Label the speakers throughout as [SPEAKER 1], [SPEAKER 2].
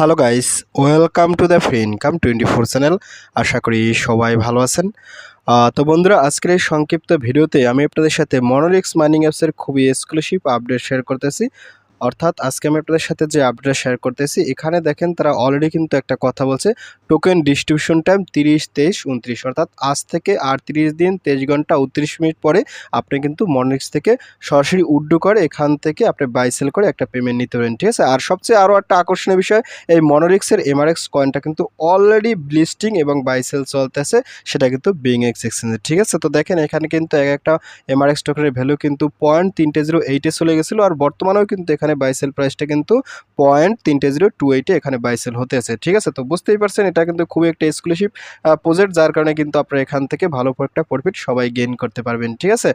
[SPEAKER 1] Hello guys welcome to the free income twenty four channel আশা করি সবাই ভালো আছেন। তো বন্ধুরা, আজকের এই সংক্ষিপ্ত ভিডিওতে আমি আপনাদের সাথে মনোরিক্স মাইনিং অ্যাপসের খুবই এক্সক্লুসিভ আপডেট শেয়ার করতেছি। অর্থাৎ আজকে আমি আপনাদের সাথে যে আপডেট শেয়ার করতেছি, এখানে দেখেন তারা অলরেডি কিন্তু একটা কথা বলছে টোকেন ডিস্ট্রিবিউশন টাইম তিরিশ, তেইশ, উনত্রিশ, অর্থাৎ আজ থেকে আর তিরিশ দিন, তেইশ ঘণ্টা, উনত্রিশ মিনিট পরে আপনি কিন্তু মনোরিক্স থেকে সরাসরি উড্ডু করে এখান থেকে আপনি বাই সেল করে একটা পেমেন্ট নিতে পারেন, ঠিক আছে? আর সবচেয়ে আরও একটা আকর্ষণীয় বিষয়, এই মনোরিক্সের এমআরএক্স কয়েনটা কিন্তু অলরেডি ব্লিস্টিং এবং বাই সেল চলতেছে, সেটা কিন্তু বিং এক্স এক্সচেঞ্জে ঠিক আছে? তো দেখেন এখানে কিন্তু এক একটা এমআরএক্স টোকেনের ভ্যালু কিন্তু পয়েন্ট তিনটে জিরো এইটে চলে গেছিল, আর বর্তমানেও কিন্তু এখানে বাই সেল প্রাইসটা কিন্তু পয়েন্ট তিনটে জিরো টু এইটে এখানে বাই সেল হতে আছে, ঠিক আছে? তো বুঝতেই পারছেন, এটা কিন্তু খুবই একটা এক্সক্লুসিভ প্রজেক্ট যার কারণে কিন্তু আপনারা এখান থেকে ভালো একটা প্রফিট সবাই গেইন করতে পারবেন, ঠিক আছে?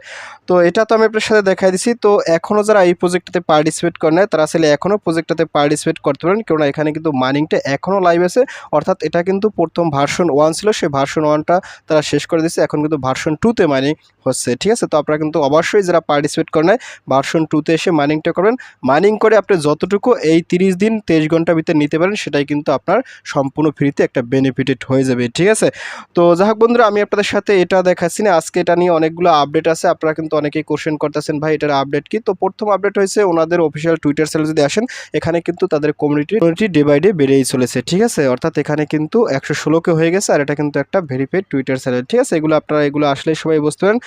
[SPEAKER 1] তো এটা তো আমি আপনার সাথে দেখাই দিছি, তো এখনও যারা এই প্রজেক্টটাতে পার্টিসিপেট করে নেয় তারা আসলে এখনও প্রজেক্টটাতে পার্টিসিপেট করতে পারেন, কেননা এখানে কিন্তু মাইনিংটা এখনও লাইভ আছে, অর্থাৎ এটা কিন্তু প্রথম ভার্সন ওয়ান ছিল সেই ভার্সন ওয়ানটা তারা শেষ করে দিচ্ছে এখন কিন্তু ভার্সন টুতে মাইনিং হচ্ছে, ঠিক আছে? তো আপনারা কিন্তু অবশ্যই যারা পার্টিসিপেট করে নেয় ভার্সন টুতে এসে মাইনিংটা করবেন মাইনিং করে আপনি যতটুকু এই তিরিশ দিন, তেইশ ঘণ্টার ভিতরে নিতে পারেন, সেটাই কিন্তু আপনার সম্পূর্ণ ফ্রিতে একটা বেনিফিটেড হয়ে যাবে, ঠিক আছে? তো যাই হোক বন্ধুরা, আমি আপনাদের সাথে এটা দেখাচ্ছি না। আজকে এটা নিয়ে অনেকগুলো আপডেট আছে, আপনারা কিন্তু অনেকেই কোশ্চেন করতেছেন, ভাই, এটার আপডেট কি? তো প্রথম আপডেট হয়েছে ওনাদের অফিসিয়াল টুইটার সেলে যদি আসেন, এখানে কিন্তু তাদের community community day by day বেড়েই চলেছে, ঠিক আছে? অর্থাৎ এখানে কিন্তু একশো ষোলোকে হয়ে গেছে, আর এটা কিন্তু একটা ভেরিফাইড টুইটার সেল ঠিক আছে? এগুলো আপনারা, এগুলো আসলে সবাই বুঝতে পারেন।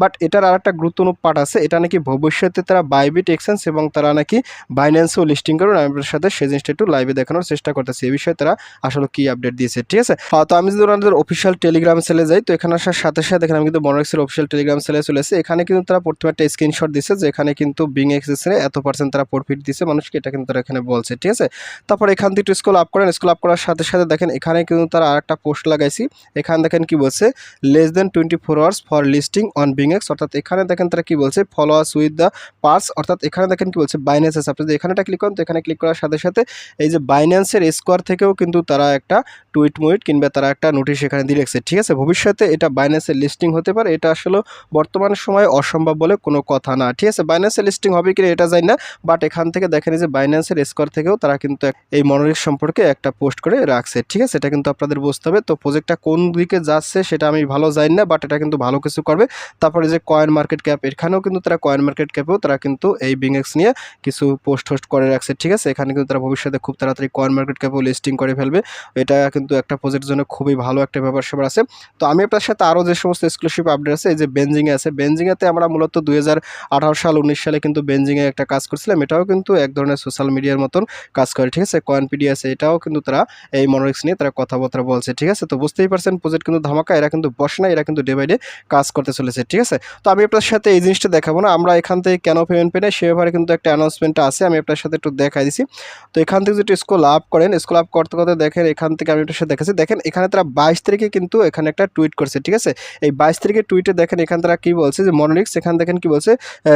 [SPEAKER 1] বাট এটার আর একটা গুরুত্বপূর্ণ পার্ট আছে, এটা নাকি ভবিষ্যতে তারা বাইবিট এক্সচেঞ্জ এবং তারা নাকি বাইন্যান্সেও লিস্টিং করবেন আমি আপনার সাথে সেই জিনিসটা একটু লাইভে দেখানোর চেষ্টা করতেছি। এই বিষয়ে তারা আসলে কি আপডেট দিয়েছে, ঠিক আছে? তো আমি যদি ওনাদের অফিসিয়াল টেলিগ্রাম সেলে যাই, তো এখানে আসার সাথে সাথে দেখেন আমি কিন্তু মনোরেক্সের অফিসিয়াল টেলিগ্রাম সেলে চলে এসেছি। এখানে কিন্তু তারা প্রথমে একটা স্ক্রিনশট দিচ্ছে যে এখানে কিন্তু বিং এক্সেসে এত পার্সেন্ট তারা প্রফিট দিচ্ছে মানুষকে এটা কিন্তু তারা এখানে বলছে, ঠিক আছে? তারপর এখান থেকে একটু স্কুল আপ করেন স্কুল আপ করার সাথে সাথে দেখেন, এখানে কিন্তু তারা আরেকটা পোস্ট লাগাইছি। এখানে দেখেন কি বলছে less than twenty four hours for listing on BingX অর্থাৎ এখানে দেখেন তারা কি বলছে ফলোয়ার্স উইথ দ্য পার্স অর্থাৎ এখানে দেখেন কি বলছে বাইন্যান্সেস আপনি যদি এখানেটা ক্লিক করেন, তো এখানে ক্লিক করার সাথে সাথে এই যে বাইন্যান্সের স্কোয়ার থেকেও কিন্তু তারা একটা টুইট মুইট কিংবা তারা একটা নোটিশ এখানে দিয়ে রেখেছে। ঠিক আছে? ভবিষ্যতে এটা বাইন্যান্সের লিস্টিং হতে পারে। এটা আসলে বর্তমান সময়ে অসম্ভব বলে কোনো কথা না। ঠিক আছে? বাইন্যান্সের লিস্টিং হবে কিনা এটা জানি না বাট এখান থেকে দেখেন যে বাইন্যান্সের স্কোয়ার থেকেও তারা কিন্তু এই মনোরিক সম্পর্কে একটা পোস্ট করে রাখছে। ঠিক আছে? এটা কিন্তু আপনাদের বুঝতে হবে। তো প্রজেক্টটা কোন দিকে যাচ্ছে সেটা আমি ভালো জানি না বাট এটা কিন্তু ভালো কিছু করবে। তারপরে যে কয়েন মার্কেট ক্যাপ এখানেও কিন্তু তারা কয়েন মার্কেট ক্যাপেও তারা কিন্তু এই বিংএক্স নিয়ে কিছু পোস্ট হোস্ট করে রাখছে, ঠিক আছে? এখানে কিন্তু তারা ভবিষ্যতে খুব তাড়াতাড়ি কয়েন মার্কেট ক্যাপেও লিস্টিং করে ফেলবে। এটা কিন্তু একটা প্রজেক্টের জন্য খুবই ভালো একটা ব্যাপার স্যাপার আছে। তো আমি আপনার সাথে আরও যে সমস্ত এক্সক্লুসিভ আপডেট আছে, এই যে বেঞ্জিংয়ে আছে বেঞ্জিংয়েতে আমরা মূলত দুই হাজার আঠারো সাল, উনিশ সালে কিন্তু বেঞ্জিংয়ে একটা কাজ করছিলাম। এটাও কিন্তু এক ধরনের সোশ্যাল মিডিয়ার মতন কাজ করে, ঠিক আছে? কয়েন পিডি আছে, এটাও কিন্তু তারা এই মনোরিক্স নিয়ে তারা কথাবার্তা বলছে, ঠিক আছে? তো বুঝতেই পারছেন প্রজেক্ট কিন্তু ধামাকা, এরা কিন্তু বসে না, এরা কিন্তু ডে বাই ডে কাজ করতে চলেছে, ঠিক আছে? তো আমি আপনার সাথে এই জিনিসটা দেখাবো না। আমরা এখান থেকে কেন পেমেন্ট পেয়ে সে ব্যাপারে কিন্তু একটা অ্যানাউন্সমেন্ট আছে, আমি আপনার সাথে একটু দেখাই দিছি। তো এখান থেকে যদি স্কুল আপ করেন স্কুল আপ করতে করতে দেখেন, এখান থেকে আমি আপনার সাথে দেখাচ্ছি। দেখেন, এখানে তারা বাইশ তারিখে কিন্তু এখানে একটা টুইট করছে, ঠিক আছে? এই বাইশ তারিখের টুইটে দেখেন, এখানে তারা কী বলছে যে মনোরিক্স এখানে দেখেন কি বলছে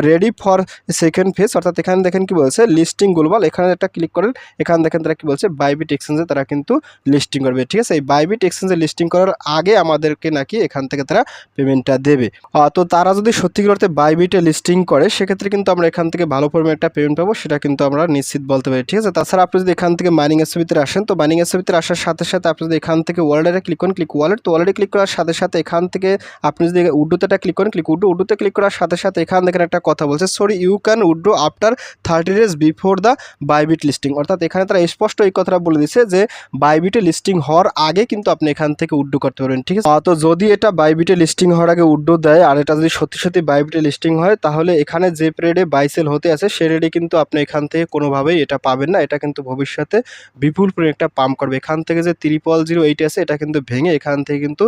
[SPEAKER 1] রেডি ফর সেকেন্ড ফেজ অর্থাৎ এখানে দেখেন কি বলছে লিস্টিং গ্লোবাল এখানে একটা ক্লিক করেন, এখানে দেখেন তারা কি বলছে বাইবিট এক্সচেঞ্জে তারা কিন্তু লিস্টিং করবে, ঠিক আছে? এই বাইবিট এক্সচেঞ্জে লিস্টিং করার আগে আমাদেরকে নাকি এখান থেকে তারা পেমেন্টটা দেবে। তো তারা যদি সত্যিকার অর্থে বাইবিটে লিস্টিং করে, সেক্ষেত্রে কিন্তু আমরা এখান থেকে ভালো পরিমাণে একটা পেমেন্ট পাবো, সেটা কিন্তু আমরা নিশ্চিত বলতে পারি। ঠিক আছে? তাছাড়া আপনি যদি এখান থেকে মাইনিং এর ভিতরে আসেন, তো মাইনিং এর ভিতরে আসার সাথে সাথে আপনি যদি এখান থেকে ওয়ালেটে ক্লিক করেন ক্লিক ওয়ালেট তো ওয়ালেটে ক্লিক করার সাথে সাথে এখান থেকে আপনি যদি উড্ডোতে ক্লিক করেন ক্লিক উড্ডো, উড্ডোতে ক্লিক করার সাথে সাথে এখান দেখেন একটা কথা বলছে sorry you can withdraw after thirty days before the Bybit listing অর্থাৎ এখানে তারা স্পষ্ট এই কথাটা বলে দিচ্ছে যে বাইবিটে লিস্টিং হওয়ার আগে কিন্তু আপনি এখান থেকে উড্ডো করতে পারবেন। ঠিক আছে? তো যদি এটা বাইবিটে লিস্টিং হওয়ার আগে উড্ডো দেয়, আর এটা যদি সত্যি সত্যি বাইবিটে লিস্টিং হয়, তাহলে এখানে যে রেটে বাইসেল হতে আছে, সে রেটে কিন্তু আপনি এখান থেকে কোনোভাবেই এটা পাবেন না। এটা কিন্তু ভবিষ্যতে বিপুল পরিমাণে একটা পাম্প করবে। এখান থেকে যে ত্রিপল জিরো এইট আছে, এটা কিন্তু ভেঙে এখান থেকে কিন্তু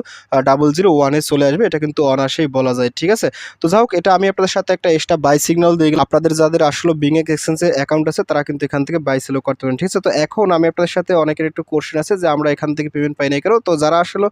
[SPEAKER 1] ডাবল জিরো ওয়ানে চলে আসবে। এটা কিন্তু অনায়াসেই বলা যায়, ঠিক আছে? তো যাই হোক, এটা আমি আপনাদের সাথে একটা এক্সট্রা বাই সিগন্যাল দিয়ে গেলাম। আপনাদের যাদের আসলে বিংএক এক্সচেঞ্জে অ্যাকাউন্ট আছে, তারা কিন্তু এখান থেকে বাই সেলও করতে পারেন, ঠিক আছে? তো এখন আমি আপনাদের সাথে অনেকের একটু কোশ্চেন আছে যে, আমরা এখান থেকে পেমেন্ট পাই না কেন? তো যারা আসলে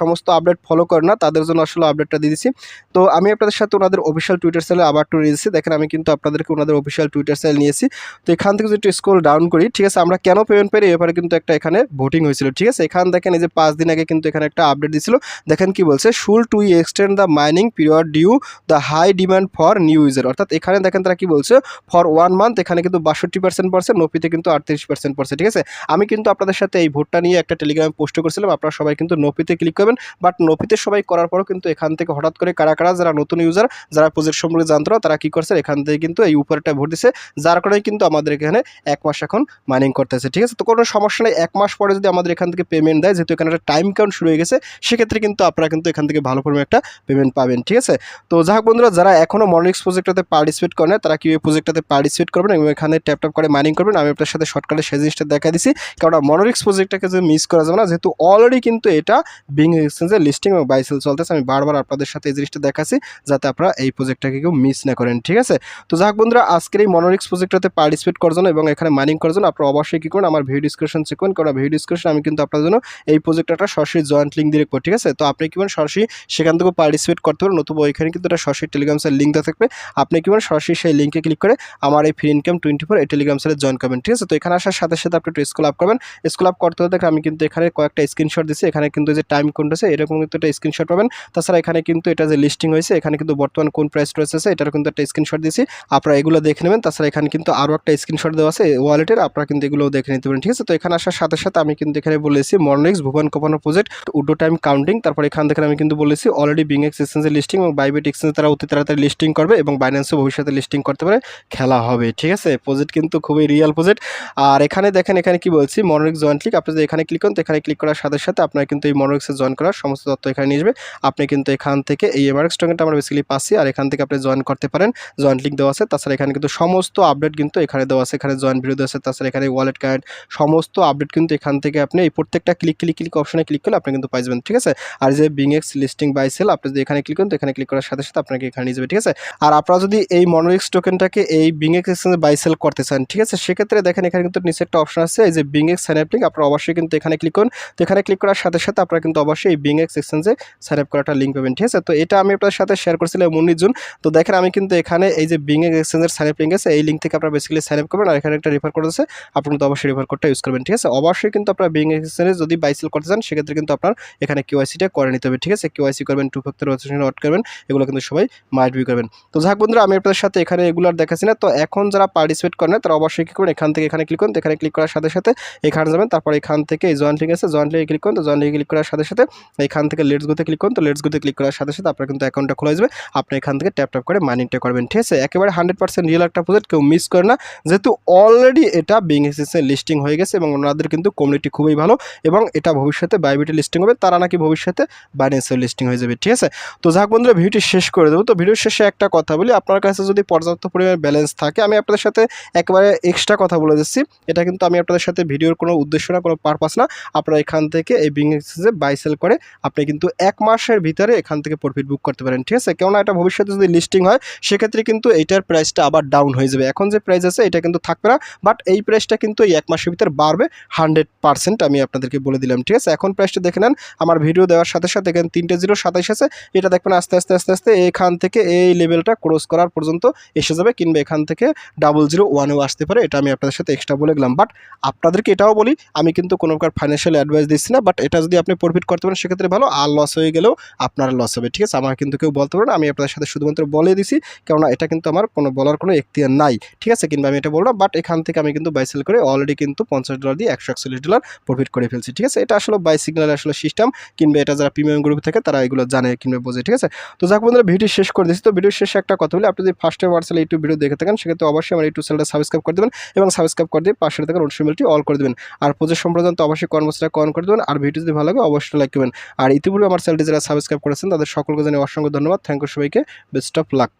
[SPEAKER 1] সমস্ত আপডেট ফলো করে না, তাদের জন্য আসলে আপডেটটা দিয়ে দিচ্ছি। তো আমি আপনাদের সাথে ওনাদের অফিসিয়াল টুইটার সেলে আবার টু দিচ্ছি। দেখেন, আমি কিন্তু আপনাদেরকে ওনাদের অফিসিয়াল টুইটার সেল নিয়েছি। তো এখান থেকে যদি একটু স্ক্রল ডাউন করি, ঠিক আছে, আমরা কেন পেমেন্ট পাই এবারে কিন্তু একটা এখানে ভোটিং হয়েছিল, ঠিক আছে? এখান দেখেন এই যে পাঁচ দিন আগে কিন্তু এখানে একটা আপডেট দিছিল। দেখেন কি বলছে? Should to extend the mining period due the high demand for new user অর্থাৎ এখানে দেখেন তারা কি বলছে? ফর ওয়ান মান্থ এখানে কিন্তু বাষট্টি পার্সেন্ট পড়ছে, নপিতে কিন্তু আটত্রিশ পার্সেন্ট পড়ছে, ঠিক আছে? আমি কিন্তু আপনাদের সাথে এই ভোটটা নিয়ে একটা টেলিগ্রামে পোস্ট করেছিলাম, আপনারা সবাই কিন্তু নোপিতে ক্লিক করবেন। বাট নোপিতে সবাই করার পরও কিন্তু এখান থেকে হঠাৎ করে কারা কারা, যারা নতুন ইউজার যারা প্রজেক্ট সম্পর্কে জানতো না তারা কি করছে? এখান থেকে কিন্তু এই উপরটা ভোট দিছে। যার কারণে কিন্তু আমাদের এখানে এক মাস এখন মাইনিং করতেছে, ঠিক আছে? তো কোনো সমস্যা নেই, এক মাস পরে যদি আমাদের এখান থেকে পেমেন্ট দেয়, যেহেতু এখানে একটা টাইম কাউন্ট শুরু হয়ে গেছে, সেক্ষেত্রে কিন্তু আপনারা কিন্তু এখান থেকে ভালো পরিমাণে একটা পেমেন্ট পাবেন, ঠিক আছে? তো যাই বন্ধুরা, যারা এখনও মনিক্স প্রজেক্টটাতে পার্টিসিপেট করেন তারা কি ওই প্রজেক্টটাতে পার্টিসিপেট করবেন এবং এখানে ট্যাপ ট্যাপ করে মাইনিং করবেন? আমি আপনার সাথে শর্টকাটে সেই জিনিসটা দেখা দিছি। কারণ মনোরিক্স প্রজেক্টটাকে যে মিস করা যাবে না, যেহেতু অলরেডি কিন্তু এটা বিং এক্সচেঞ্জের লিস্টিং এবং বাইসেল চলতেছে, আমি বারবার আপনাদের সাথে এই জিনিসটা দেখাচ্ছি, যাতে আপনারা এই প্রজেক্টটাকে কেউ মিস না করেন, ঠিক আছে? তো যাই হোক বন্ধুরা, আজকের এই মনোরিক্স প্রজেক্টটাতে পার্টিসিপেট করার জন্য এবং এখানে মাইনিং করার জন্য আপনারা অবশ্যই কী করুন, আমার ভিডিও ডিসক্রিপশন চেক করুন, কারণ ভিডিও ডিসক্রিপশন আমি কিন্তু আপনার জন্য এই প্রজেক্টটা সরাসরি জয়েন্ট লিঙ্ক দিয়ে রাখব, ঠিক আছে? তো আপনি কি করেন, সরাসরি সেখান থেকে পার্টিসিপেট করতে পারেন, নতুবা ওইখানে কিন্তু একটা সরাসরি টেলিগ্রাম সেল লিঙ্ক দেওয়া থাকবে। আপনি কি করেন, সরাসরি সেই লিঙ্কে ক্লিক করে আমার এই ফ্রি ইনকাম টোয়েন্টি ফোর এই টেলিগ্রাম সেলে জয়েন করবেন, ঠিক আছে? তো এখানে আসার সাথে সাথে আপনি একটু স্কুল আপ করবেন। স্কুল আপ করতে হতে আমি কিন্তু এখানে কয়েকটা স্ক্রিনশট দিচ্ছি এখানে কিন্তু যে টাইম কোড আছে এরকম কিন্তু একটা স্ক্রিনশট পাবেন। তাছাড়া এখানে কিন্তু এটা যে লিস্টিং হয়েছে, এখানে কিন্তু বর্তমান কোন প্রাইস রয়েছে এটার কিন্তু একটা স্ক্রিনশট দিয়েছি। আপনারা এগুলো দেখে নেবেন, তাছাড়া এখানে কিন্তু আরও একটা স্ক্রিনশট দেওয়া আছে ওয়ালেটের আপনারা কিন্তু এগুলো দেখে নিতে পারেন, ঠিক আছে? তো এখানে আসার সাথে সাথে আমি কিন্তু এখানে বলেছি মর্নিক্স ভুবন কোপানো প্রজেক্ট উডো টাইম কাউন্টিং তারপর এখান থেকে আমি কিন্তু বলেছি অলরেডি বিং এক্স এক্সচেঞ্জের লিস্টিং এবং বাইবেট এক্সচেঞ্জ তারা অতি তাড়াতাড়ি লিস্টিং করবে এবং বাইন্যান্সও ভবিষ্যতে লিস্টিং করতে পারে, খেলা হবে, ঠিক আছে? প্রজেক্ট কিন্তু খুবই রিয়াল প্রজেক্ট আর এখানে দেখেন, এখানে কি বলছি মনোরিক্স জয়েন্ট ক্লিক আপনি যদি এখানে ক্লিক করেন, তো এখানে ক্লিক করার সাথে সাথে আপনার কিন্তু এই মনোরিক্সে জয়েন করার সমস্ত তথ্য এখানে নিয়ে আসবে আপনি কিন্তু এখান থেকে এই এমআরএক্স টোকেনটা আমরা বেসিক্যালি পাচ্ছি, আর এখান থেকে আপনি জয়েন করতে পারেন। জয়েন্ট লিঙ্ক দেওয়া আছে, তাছাড়া এখানে কিন্তু সমস্ত আপডেট কিন্তু এখানে দেওয়া আছে। এখানে জয়েন্ট ভিডিও দেওয়া আছে, তাছাড়া এখানে ওয়ালেট কার্ড সমস্ত আপডেট কিন্তু এখান থেকে আপনি এই প্রত্যেকটা ক্লিক ক্লিক ক্লিক অপশনে ক্লিক করলে আপনি কিন্তু পাই যাবেন, ঠিক আছে? আর যে BingX listing buy sell আপনি যদি এখানে ক্লিক করেন, তো এখানে ক্লিক করার সাথে সাথে আপনাকে এখানে নিয়ে যাবে, ঠিক আছে? আর আপনারা যদি এই মনোরিক্স টোকেনটাকে এই বিং এক্স এক্সচেঞ্জে বাই সেল করতে চান, ঠিক আছে? সেক্ষেত্রে দেখেন এখানে কিন্তু নিচে একটা অপশন আছে, এই যে BingX sign up link আপনারা অবশ্যই কিন্তু এখানে ক্লিক করুন। তো এখানে ক্লিক করার সাথে সাথে আপনারা কিন্তু অবশ্যই এই বিং এক্স এক্সচেঞ্জে সাইন আপ করাটা লিঙ্ক পাবেন, ঠিক আছে? তো এটা আমি আপনার সাথে শেয়ার করছিলাম উনিশ জুন। তো দেখেন আমি কিন্তু এখানে এই যে বিং এক্স এক্সচেঞ্জের সাইন আপ লিঙ্ক আছে, এই থেকে আপনারা বেসিক্যালি সাইন আপ করবেন, আর এখানে একটা রেফার কোড আছে, আপনি কিন্তু অবশ্যই রেফার কোডটা ইউজ করবেন, ঠিক আছে? অবশ্যই কিন্তু আপনারা বিং এক্সচেঞ্জে যদি বাই সেল করতে চান, সেক্ষেত্রে কিন্তু আপনার এখানে কিউআইসিটা করে নিতে হবে, ঠিক আছে? কিউআইসি করবেন টু ফ্যাক্টর অথেন্টিকেশন অট করবেন, এগুলো কিন্তু সবাই মাইট বি করবেন। তো যাক বন্ধুরা, আমি আপনাদের সাথে এখানে এগুলো আর দেখাচ্ছি না। তো এখন যারা পার্টিসিপেট করেন তারা অবশ্যই কী করুন এখান থেকে এখানে ক্লিক করুন, তো এখানে ক্লিক করার সাথে সাথে এখানে যাবেন, তারপর এখান থেকে এই জয়েন্ট লিঙ্ক আছে জয়েন্ট লিঙ্কে ক্লিক করুন, তো জয়েন্ট লিঙ্কে ক্লিক করার সাথে সাথে এখান থেকে লেটস গোতে ক্লিক করুন, তো লেটস গোতে ক্লিক করার সাথে সাথে আপনার কিন্তু অ্যাকাউন্টটা খোলা যাবে। আপনি এখান থেকে ট্যাপ ট্যাপ করে মাইনিংটা করবেন, ঠিক আছে? একেবারে হান্ড্রেড পার্সেন্ট রিয়েল একটা প্রজেক্ট কেউ মিস করে না। যেহেতু অলরেডি এটা বিং এক্সেসে লিস্টিং হয়ে গেছে এবং ওনাদের কিন্তু কমিউনিটি খুবই ভালো এবং এটা ভবিষ্যতে বাইবিটি লিস্টিং হবে, তারা নাকি ভবিষ্যতে বাইন্যান্সের লিস্টিং হয়ে যাবে, ঠিক আছে? তো যাক বন্ধুরা, ভিডিওটি শেষ করে দেবো। তো ভিডিওর শেষে একটা কথা বলি, আপনার কাছে যদি পর্যাপ্ত পরিমাণে ব্যালেন্স থাকে, আমি আপনাদের সাথে একবারে এক্সট্রা কথা বলে দিচ্ছি। এটা কিন্তু আমি আপনাদের সাথে ভিডিওর কোনো উদ্দেশ্য না, কোনো পারপাস না। আপনারা এখান থেকে এই বিং বাই সেল করে আপনি কিন্তু এক মাসের ভিতরে এখান থেকে প্রফিট বুক করতে পারেন, ঠিক আছে? কেননা এটা ভবিষ্যতে যদি লিস্টিং হয়, সেক্ষেত্রে কিন্তু এইটার প্রাইসটা আবার ডাউন হয়ে যাবে। এখন যে প্রাইস আছে, এটা কিন্তু থাকবে না। বাট এই প্রাইসটা কিন্তু এই এক মাসের ভিতরে বাড়বে হান্ড্রেড পার্সেন্ট আমি আপনাদেরকে বলে দিলাম, ঠিক আছে? এখন প্রাইসটা দেখে নেন। আমার ভিডিও দেওয়ার সাথে সাথে এখানে তিনটে জিরো সাতাইশ আছে। এটা দেখবেন আস্তে আস্তে আস্তে আস্তে এখান থেকে এই লেভেলটা ক্রস করার পর্যন্ত এসে যাবে কিংবা এখান থেকে ডাবল জিরো ওয়ানেও আসতে পারে। এটা আমি আপনাদের সাথে এক্সট্রা বলে গেলাম বাট আপনাদেরকে এটাও বলি, আমি কিন্তু কোনো প্রকার ফাইন্যান্সিয়াল অ্যাডভাইস দিচ্ছি না। বাট এটা যদি আপনি প্রফিট করতে পারেন, সেক্ষেত্রে ভালো। আর লস হয়ে গেলেও আপনার লস হবে, ঠিক আছে? আমার কিন্তু কেউ বলতে পারেন আমি আপনাদের সাথে শুধুমাত্র বলে দিছি। কেননা এটা কিন্তু আমার কোনো বলার কোনো এখতিয়ার নাই। ঠিক আছে কিংবা আমি এটা বললাম বাট এখান থেকে আমি কিন্তু বাইসেল করে অলরেডি কিন্তু পঞ্চাশ ডলার দিয়ে একশো একচল্লিশ ডলার প্রফিট করে ফেলছি, ঠিক আছে? এটা আসলে বাই সিগন্যাল আসলে সিস্টেম কিংবা এটা যারা প্রিমিয়াম গ্রুপ থাকে তারা এগুলো জানে কিংবা বোঝে, ঠিক আছে? তো যাক বন্ধুরা ভিডিও শেষ করে দিচ্ছি তো ভিডিও শেষে একটা কথা বলি, আপনি যদি ফার্স্টে হোয়াটসঅ্যাপ ইউটিউব ভিডিও দেখে থাকেন, সেক্ষেত্রে অবশ্যই আমার ইউটিউব চ্যানেলটা সাবস্ক্রাইব করে দেবেন এবং সাবস্ক্রাইব করে দিয়ে পাশে থাকা নোটিফিকেশনটি অল করে দেবেন। আর প্রজেক্ট সম্প্রদান তো অবশ্যই কর্মসূচিটা কন করে দেবেন। আর ভিডিও যদি ভালো লাগে, অবশ্যই লাইক করবেন। আর ইতিপূর্বে আমার চ্যানেলটি যারা সাবস্ক্রাইব করেছেন, তাদের সকলকে জানিয়ে অসংখ্য ধন্যবাদ। থ্যাংক ইউ সবাইকে। Best of luck